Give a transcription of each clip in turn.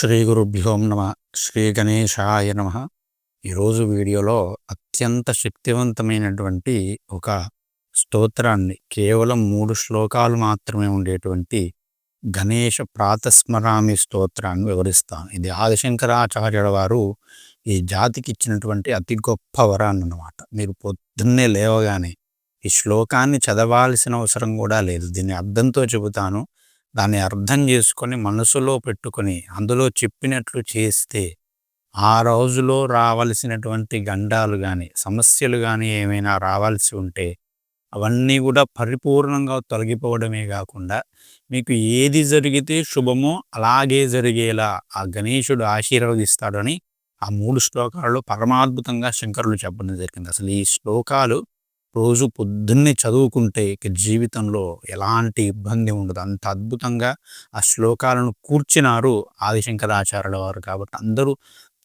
శ్రీ గురుభ్యో నమ శ్రీ గణేశాయ నమ. ఈరోజు వీడియోలో అత్యంత శక్తివంతమైనటువంటి ఒక స్తోత్రాన్ని కేవలం మూడు శ్లోకాలు మాత్రమే ఉండేటువంటి గణేష ప్రాతస్మరామి స్తోత్రాన్ని వివరిస్తాను. ఇది ఆదిశంకరాచార్యుల వారు ఈ జాతికి ఇచ్చినటువంటి అతి గొప్ప వరాన్ని అన్నమాట. మీరు పొద్దున్నే లేవగానే ఈ శ్లోకాన్ని చదవాల్సిన అవసరం కూడా లేదు. దీన్ని అర్థంతో చెబుతాను. దాన్ని అర్థం చేసుకొని మనసులో పెట్టుకొని అందులో చెప్పినట్లు చేస్తే ఆ రోజులో రావలసినటువంటి గండాలు కానీ సమస్యలు కానీ ఏమైనా రావాల్సి ఉంటే అవన్నీ కూడా పరిపూర్ణంగా తొలగిపోవడమే కాకుండా మీకు ఏది జరిగితే శుభమో అలాగే జరిగేలా ఆ గణేశుడు ఆశీర్వదిస్తాడని ఆ మూడు శ్లోకాలలో పరమాద్భుతంగా శంకరులు చెప్పడం జరిగింది. అసలు ఈ శ్లోకాలు రోజు పొద్దున్నే చదువుకుంటే ఇక జీవితంలో ఎలాంటి ఇబ్బంది ఉండదు. అంత అద్భుతంగా ఆ శ్లోకాలను కూర్చినారు ఆదిశంకరాచార్యుల వారు కాబట్టి అందరూ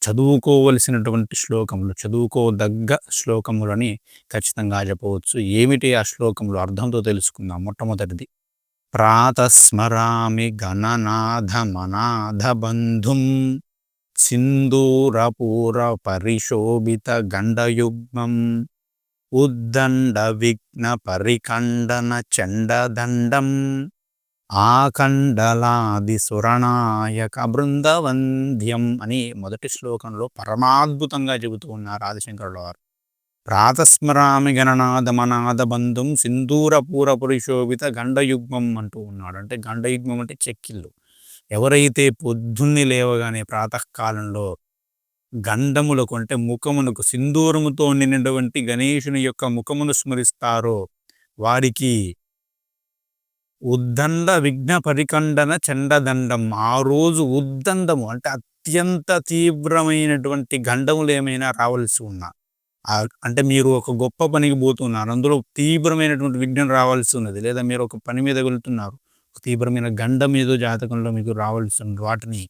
చదువుకోవలసినటువంటి శ్లోకములు చదువుకోదగ్గ శ్లోకములని ఖచ్చితంగా చెప్పవచ్చు. ఏమిటి ఆ శ్లోకములు? అర్థంతో తెలుసుకుందాం. మొట్టమొదటిది ప్రాతస్మరామి గణనాథ మనాథ బంధుం సింధూరపూర పరిశోభిత గండయుగ్మం ఉద్దండ విఘ్న పరిఖండన చండదండం ఆకండలాది సురణాయక బృందవంద్యం అని మొదటి శ్లోకంలో పరమాద్భుతంగా చెబుతూ ఉన్నారు ఆదిశంకరుల వారు. ప్రాతస్మరామి గణనాథ మనాథ బంధుం సింధూరపూర పురుషోభిత గండయుగ్మం అంటూ ఉన్నాడు. అంటే గండయుగ్మం అంటే చెక్కిళ్ళు. ఎవరైతే పొద్దున్నే లేవగానే ప్రాతకాలంలో గంధములకు అంటే ముఖమునకు సింధూరముతో నిండినటువంటి గణేషుని యొక్క ముఖమును స్మరిస్తారో వారికి ఉద్దండ విఘ్న పరికండన చండదండం. ఆ రోజు ఉద్దండము అంటే అత్యంత తీవ్రమైనటువంటి గండములు ఏమైనా రావాల్సి ఉన్నా అంటే మీరు ఒక గొప్ప పనికి పోతున్నారు అందులో తీవ్రమైనటువంటి విఘ్నం రావాల్సి ఉన్నది లేదా మీరు ఒక పని మీద వెళ్తున్నారు తీవ్రమైన గండం ఏదో జాతకంలో మీకు రావాల్సి ఉంది వాటిని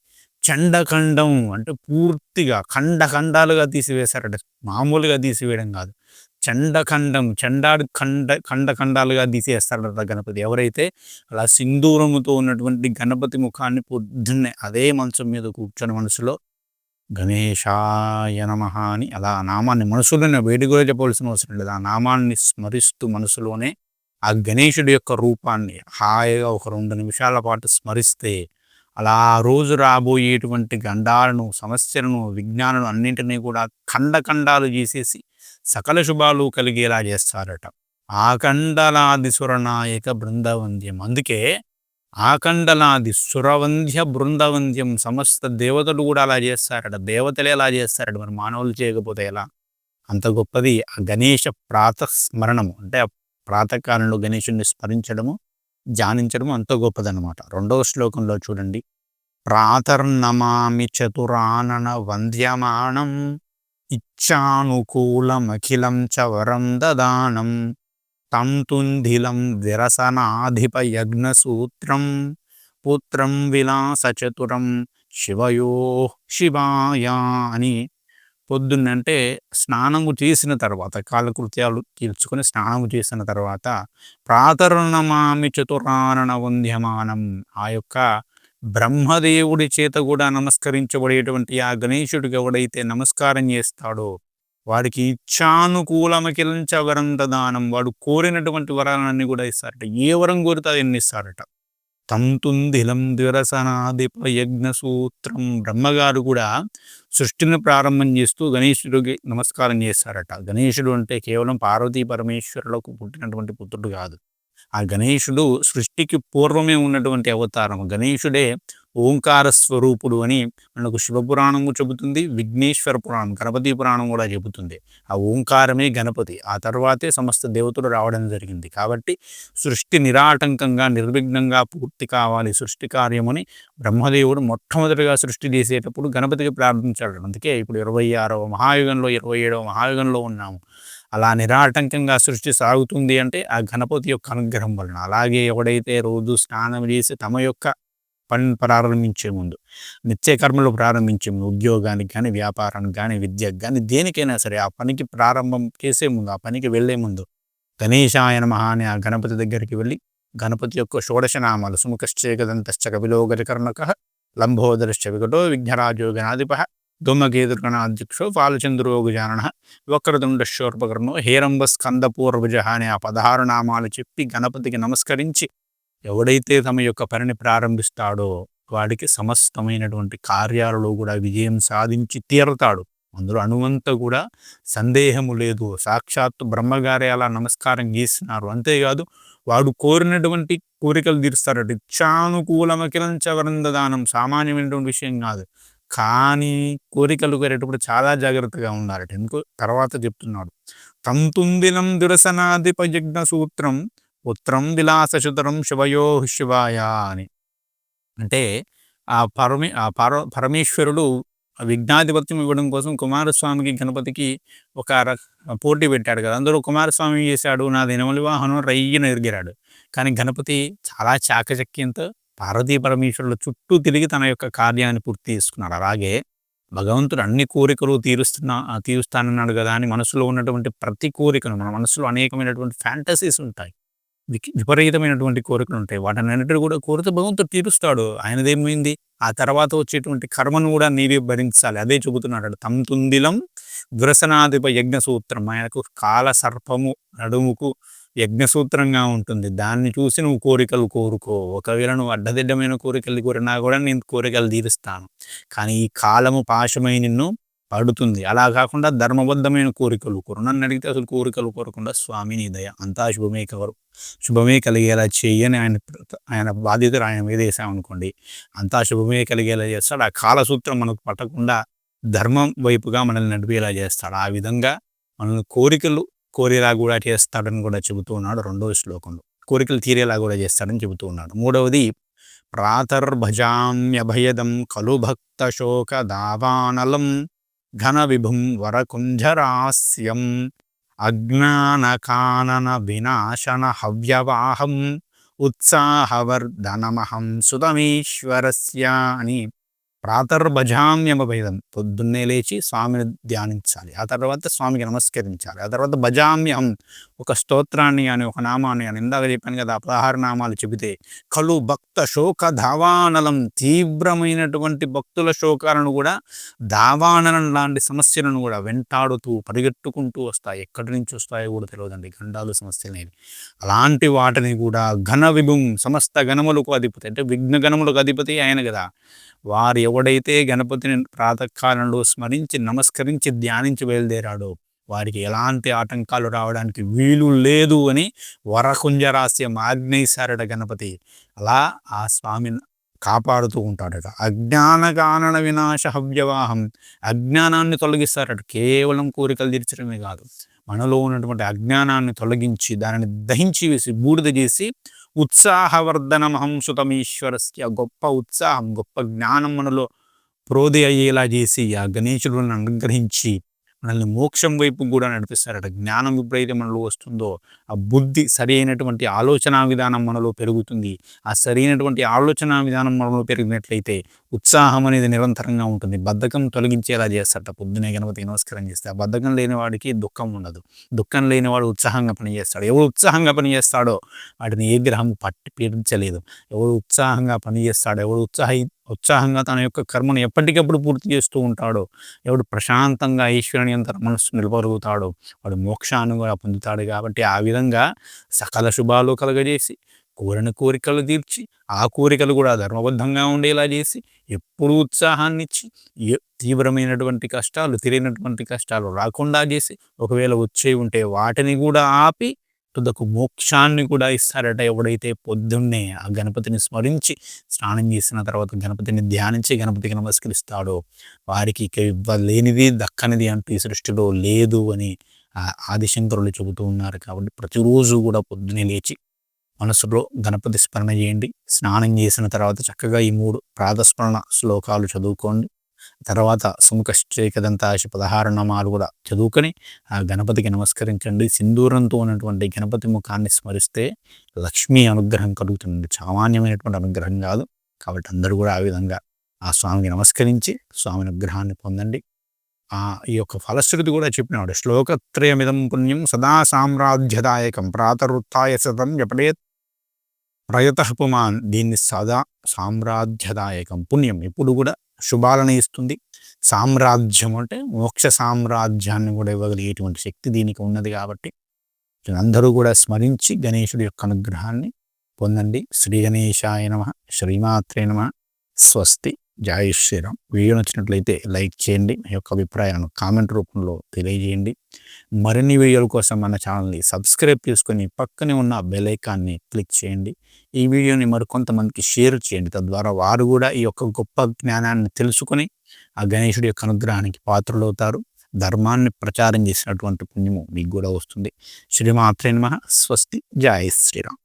చండఖండం అంటే పూర్తిగా ఖండ ఖండాలుగా తీసివేశారట. మామూలుగా తీసివేయడం కాదు. చండఖండం చండాడు ఖండ ఖండఖండాలుగా తీసేస్తాడట గణపతి. ఎవరైతే అలా సింధూరముతో ఉన్నటువంటి గణపతి ముఖాన్ని పొద్దున్నే అదే మంచం మీద కూర్చొని మనసులో గణేశాయ నమ అని అలా నామాన్ని మనసులోనే వేడి కూడా చెప్పవలసిన అవసరం లేదు. ఆ నామాన్ని స్మరిస్తూ మనసులోనే ఆ గణేశుడి యొక్క రూపాన్ని హాయిగా ఒక రెండు నిమిషాల పాటు స్మరిస్తే అలా రోజు రాబోయేటువంటి గండాలను సమస్యలను విజ్ఞానం అన్నింటినీ కూడా ఖండఖండాలు చేసేసి సకల శుభాలు కలిగేలా చేస్తారట. ఆకండలాది సురనాయక బృందవంద్యం. అందుకే ఆకండలాది సురవంధ్య బృందవంద్యం సమస్త దేవతలు కూడా అలా చేస్తారట. దేవతలే అలా చేస్తారట. మరి మానవులు చేయకపోతే ఎలా? అంత గొప్పది ఆ గణేష ప్రాతస్మరణము. అంటే ప్రాతకాలంలో గణేషుని స్మరించడము ధ్యానించడం అంత గొప్పదనమాట రెండవ శ్లోకంలో చూడండి. ప్రాతర్నమామి చతురానన వంద్యమానం ఇచ్చానుకూలమఖిలం చ వరం దదానం తం తుంధిలం విరసనాధిప యజ్ఞసూత్రం పుత్రం విలాసచతురం శివయో శివాయ అని పొద్దున్నంటే స్నానము చేసిన తర్వాత కాలకృత్యాలు తీర్చుకొని స్నానము చేసిన తర్వాత ప్రాతరుణమామి చతురాన వంధ్యమానం ఆ యొక్క బ్రహ్మదేవుడి చేత కూడా నమస్కరించబడేటువంటి ఆ గణేశుడికి ఎవడైతే నమస్కారం చేస్తాడో వాడికి ఇచ్చానుకూలమకిలంచ వరం దానం వాడు కోరినటువంటి వరాలన్నీ కూడా ఇస్తారట. ఏ వరం కోరితే అది ఎన్ని ఇస్తారట తంతుందిలం ద్విరసనాదిప యజ్ఞ సూత్రం బ్రహ్మగారు కూడా సృష్టిని ప్రారంభం చేస్తూ గణేశుడికి నమస్కారం చేస్తారట. గణేశుడు అంటే కేవలం పార్వతీ పరమేశ్వరులకు పుట్టినటువంటి పుత్రుడు కాదు. ఆ గణేశుడు సృష్టికి పూర్వమే ఉన్నటువంటి అవతారం. గణేశుడే ఓంకార స్వరూపుడు అని మనకు శివపురాణము చెబుతుంది విఘ్నేశ్వర పురాణం గణపతి పురాణం కూడా చెబుతుంది. ఆ ఓంకారమే గణపతి. ఆ తర్వాతే సమస్త దేవతలు రావడం జరిగింది. కాబట్టి సృష్టి నిరాటంకంగా నిర్విఘ్నంగా పూర్తి కావాలి సృష్టి కార్యమని బ్రహ్మదేవుడు మొట్టమొదటిగా సృష్టి చేసేటప్పుడు గణపతికి ప్రార్థించాడు. అందుకే ఇప్పుడు ఇరవై ఆరవ మహాయుగంలో ఇరవై ఏడవ మహాయుగంలో ఉన్నాము. అలా నిరాటంకంగా సృష్టి సాగుతుంది అంటే ఆ గణపతి యొక్క అనుగ్రహం వలన. అలాగే ఎవడైతే రోజు స్నానం చేసి తమ యొక్క పని ప్రారంభించే ముందు. నిత్య కర్మలు ప్రారంభించే ముందు ఉద్యోగానికి కానీ వ్యాపారానికి కానీ విద్యకు కానీ దేనికైనా సరే ఆ పనికి ప్రారంభం చేసే ముందు ఆ పనికి వెళ్ళే ముందు గణేశాయన మహా అని ఆ గణపతి దగ్గరికి వెళ్ళి గణపతి యొక్క షోడశనామాలు సుముఖశ్చేకదంతశ్చ కపిలోగరికర్ణక లంబోదరశ్చ వికటో విఘ్నరాజో గణాధిప ధూమకేతుర్గణాధ్యక్షో పాలచంద్రో గుజానన వక్రతుండ హేరంబ స్కందపూర్వజ అనే ఆ పదహారు నామాలు చెప్పి గణపతికి నమస్కరించి ఎవడైతే తమ యొక్క పనిని ప్రారంభిస్తాడో వాడికి సమస్తమైనటువంటి కార్యాలలో కూడా విజయం సాధించి తీరతాడు. అందులో అనువంత కూడా సందేహము లేదు. సాక్షాత్తు బ్రహ్మగారే అలా నమస్కారం చేస్తున్నారు అంతేకాదు వాడు కోరినటువంటి కోరికలు తీరుస్తారట ఇచ్చానుకూలమకిలంచ వరందదానం సామాన్యమైనటువంటి విషయం కాదు. కానీ కోరికలు కోరేటప్పుడు చాలా జాగ్రత్తగా ఉండాలట. ఎందుకు తర్వాత చెప్తున్నాడు. తంతుందినం దురసనాధిపయజ్ఞ సూత్రం ఉత్తరం విలాసశుతరం శివయో శివాయ అని. అంటే ఆ పరమే ఆ పర పరమేశ్వరుడు విఘ్నాధిపత్యం ఇవ్వడం కోసం కుమారస్వామికి గణపతికి ఒక పోటీ పెట్టాడు కదా. అందులో కుమారస్వామి చేశాడు? నా దినమలి వాహనం రయ్యన ఎరిగిరాడు కానీ గణపతి చాలా చాకచక్యంతో పార్వతీ పరమేశ్వరుల చుట్టూ తిరిగి తన యొక్క కార్యాన్ని పూర్తి చేసుకున్నాడు. అలాగే భగవంతుడు అన్ని కోరికలు తీరుస్తున్నా తీరుస్తానన్నాడు కదా అని మనసులో ఉన్నటువంటి ప్రతి కోరికను మన మనసులో అనేకమైనటువంటి ఫ్యాంటసీస్ ఉంటాయి. విపరీతమైనటువంటి కోరికలు ఉంటాయి. వాటిని అన్నిటి కూడా కోరితే భగవంతుడు తీరుస్తాడు. ఆయనదేమైంది? ఆ తర్వాత వచ్చేటువంటి కర్మను కూడా నీవే భరించాలి. అదే చెబుతున్నాడు తుందిలం దురసనాధిప యజ్ఞ సూత్రం ఆయనకు కాల సర్పము నడుముకు యజ్ఞసూత్రంగా ఉంటుంది. దాన్ని చూసి నువ్వు కోరికలు కోరుకో. ఒకవేళ నువ్వు అడ్డదిడ్డమైన కోరికలు కోరినా కూడా నేను కోరికలు తీరుస్తాను. కానీ ఈ కాలము పాశమై నిన్ను పడుతుంది అలా కాకుండా ధర్మబద్ధమైన కోరికలు కోరు నన్ను అడిగితే అసలు కోరికలు కోరకుండా స్వామిని దయ అంతా శుభమే కవరు. శుభమే కలిగేలా చేయని ఆయన ఆయన బాధ్యతలు ఆయన మీద వేసామనుకోండి అంతా శుభమే కలిగేలా చేస్తాడు. ఆ కాలసూత్రం మనకు పట్టకుండా ధర్మం వైపుగా మనల్ని నడిపేలా చేస్తాడు. ఆ విధంగా మనల్ని కోరికలు కోరేలా కూడా చేస్తాడని కూడా చెబుతూ ఉన్నాడు రెండవ శ్లోకంలో. కోరికలు తీరేలా కూడా చేస్తాడని చెబుతూ ఉన్నాడు. మూడవది ప్రాతర్భజామ్యభయదం కలు భక్త శోక దావానలం ఘన విభుం వరకుంజరాస్యం అజ్ఞానకానన వినాశన హవ్యవాహం ఉత్సాహవర్ధనమహం సుతమీశ్వరస్య అని ప్రాతర్భజామ్యమ భేదం. పొద్దున్నే లేచి స్వామిని ధ్యానించాలి. ఆ తర్వాత స్వామికి నమస్కరించాలి. ఆ తర్వాత భజామ్యం. ఒక స్తోత్రాన్ని అని ఒక నామాన్ని అని. ఇందాక చెప్పాను కదా పదహారు నామాలు చెబితే కలు భక్త శోక దావానలం తీవ్రమైనటువంటి భక్తుల శోకాలను కూడా దావానలం లాంటి సమస్యలను కూడా వెంటాడుతూ పరిగెట్టుకుంటూ వస్తాయి. ఎక్కడి నుంచి వస్తాయో కూడా తెలియదండి గండాలు సమస్యలు అలాంటి వాటిని కూడా ఘన విభుం సమస్త గణములకు అధిపతి. అంటే విఘ్న గణములకు అధిపతి ఆయన కదా. వారి ఎవడైతే గణపతిని ప్రాతకాలంలో స్మరించి నమస్కరించి ధ్యానించి బయలుదేరాడో వారికి ఎలాంటి ఆటంకాలు రావడానికి వీలు లేదు అని వరకుంజరాస్యం ఆగ్నేయసారట గణపతి. అలా ఆ స్వామిని కాపాడుతూ ఉంటాడట. అజ్ఞాన కారణ వినాశ హవ్యవాహం. అజ్ఞానాన్ని తొలగిస్తారట. కేవలం కోరికలు తీర్చడమే కాదు. మనలో ఉన్నటువంటి అజ్ఞానాన్ని తొలగించి దానిని దహించి వేసి బూడిద చేసి ఉత్సాహవర్ధనమహం సుతమీశ్వరస్య గొప్ప ఉత్సాహం గొప్ప జ్ఞానం మనలో ప్రోధి అయ్యేలా చేసి ఆ గణేశులను అనుగ్రహించి మనల్ని మోక్షం వైపు కూడా నడిపిస్తారట. జ్ఞానం ఎప్పుడైతే మనలో వస్తుందో ఆ బుద్ధి సరి అయినటువంటి ఆలోచన విధానం మనలో పెరుగుతుంది. ఆ సరైనటువంటి ఆలోచన విధానం మనలో పెరిగినట్లయితే ఉత్సాహం అనేది నిరంతరంగా ఉంటుంది. బద్ధకం తొలగించేలా చేస్తారట పొద్దునే గణపతి నమస్కారం చేస్తే ఆ బద్ధకం లేని వాడికి దుఃఖం ఉండదు. దుఃఖం లేనివాడు ఉత్సాహంగా పనిచేస్తాడు. ఎవరు ఉత్సాహంగా పనిచేస్తాడో వాటిని ఏ గ్రహం పట్టి పీడించలేదు. ఎవరు ఉత్సాహంగా పనిచేస్తాడో ఎవరు ఉత్సాహి ఉత్సాహంగా తన యొక్క కర్మను ఎప్పటికప్పుడు పూర్తి చేస్తూ ఉంటాడో. ఎవడు ప్రశాంతంగా ఈశ్వరుని అంత మనస్సు నిలబరుగుతాడో వాడు మోక్షాన్ని కూడా పొందుతాడు కాబట్టి ఆ విధంగా సకల శుభాలు కలగజేసి కోరిన కోరికలు తీర్చి ఆ కోరికలు కూడా ధర్మబద్ధంగా ఉండేలా చేసి ఎప్పుడు ఉత్సాహాన్ని ఇచ్చి తీవ్రమైనటువంటి కష్టాలు తిరిగినటువంటి కష్టాలు రాకుండా చేసి ఒకవేళ వచ్చే ఉంటే వాటిని కూడా ఆపి భక్తులకు మోక్షాన్ని కూడా ఇస్తారట ఎవడైతే పొద్దున్నే ఆ గణపతిని స్మరించి స్నానం చేసిన తర్వాత గణపతిని ధ్యానించి గణపతికి నమస్కరిస్తాడో వారికి ఇక ఇవ్వలేనిది దక్కనిది అంటూ ఈ సృష్టిలో లేదు అని ఆదిశంకరులు చెబుతూ ఉన్నారు కాబట్టి ప్రతిరోజు కూడా పొద్దున్నే లేచి మనసులో గణపతి స్మరణ చేయండి. స్నానం చేసిన తర్వాత చక్కగా ఈ మూడు ప్రాతస్మరణ శ్లోకాలు చదువుకోండి. తర్వాత సుముఖశ్చేకదంతాశ పదహారు నామాలు కూడా చదువుకొని ఆ గణపతికి నమస్కరించండి. సింధూరంతో ఉన్నటువంటి గణపతి ముఖాన్ని స్మరిస్తే లక్ష్మీ అనుగ్రహం కలుగుతుంది సామాన్యమైనటువంటి అనుగ్రహం కాదు. కాబట్టి అందరూ కూడా ఆ విధంగా ఆ స్వామికి నమస్కరించి స్వామి అనుగ్రహాన్ని పొందండి. ఆ ఈ యొక్క ఫలశ్రుతి కూడా చెప్పినాడు. శ్లోకత్రయమిదం పుణ్యం సదా సామ్రాజ్యదాయకం ప్రాతరుత్య సతం ఎప్పుడే ప్రయతః పుమాన్ దీన్ని సదా సామ్రాజ్యదాయకం. పుణ్యం. ఎప్పుడు కూడా శుభాలను ఇస్తుంది. సామ్రాజ్యం అంటే మోక్ష సామ్రాజ్యాన్ని కూడా ఇవ్వగలిగేటువంటి శక్తి దీనికి ఉన్నది కాబట్టి అందరూ కూడా స్మరించి గణేశుడి యొక్క అనుగ్రహాన్ని పొందండి. శ్రీ గణేశాయ నమ శ్రీమాత్రే నమ. స్వస్తి. జై శ్రీరామ్. వీడియో నచ్చినట్లయితే లైక్ చేయండి. మీ యొక్క అభిప్రాయాలను కామెంట్ రూపంలో తెలియజేయండి. మరిన్ని వీడియోల కోసం మన ఛానల్ని సబ్స్క్రైబ్ చేసుకొని పక్కనే ఉన్న బెల్ ఐకాన్ని క్లిక్ చేయండి. ఈ వీడియోని మరికొంతమందికి షేర్ చేయండి. తద్వారా వారు కూడా ఈ యొక్క గొప్ప జ్ఞానాన్ని తెలుసుకొని ఆ గణేశుడి యొక్క అనుగ్రహానికి పాత్రలవుతారు. ధర్మాన్ని ప్రచారం చేసినటువంటి పుణ్యము మీకు కూడా వస్తుంది. శ్రీమాత్రే నమ. స్వస్తి. జై శ్రీరామ్.